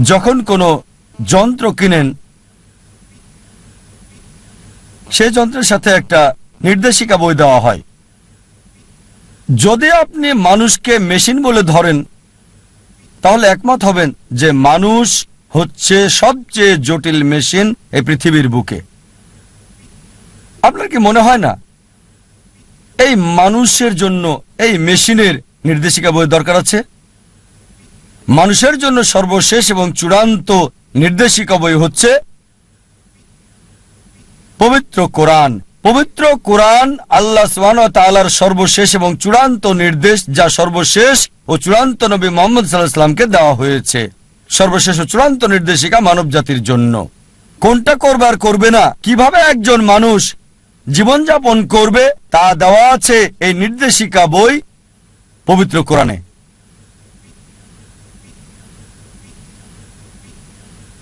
যখন কোনো যন্ত্র কিনেন, সেই যন্ত্রের সাথে একটা নির্দেশিকা বই দেওয়া হয়। যদি আপনি মানুষকে মেশিন বলে ধরেন, তাহলে একমত হবেন যে মানুষ হচ্ছে সবচেয়ে জটিল মেশিন এই পৃথিবীর বুকে। আপনার কি মনে হয় না? এই মানুষের জন্য এই মেশিনের নির্দেশিকা বই দরকার আছে? মানুষের জন্য সর্বশেষ এবং চূড়ান্ত নির্দেশিকা বই হচ্ছে পবিত্র কোরআন। পবিত্র কোরআন আল্লাহ সুবহান সর্বশেষ এবং চূড়ান্ত নির্দেশ যা সর্বশেষ ও চূড়ান্ত নবী মোহাম্মদ সাল্লাহ সাল্লামকে দেওয়া হয়েছে। সর্বশেষ ও চূড়ান্ত নির্দেশিকা মানব জাতির জন্য। কোনটা করবার করবে না? কীভাবে একজন মানুষ জীবনযাপন করবে তা দেওয়া আছে এই নির্দেশিকা বই পবিত্র কোরআনে।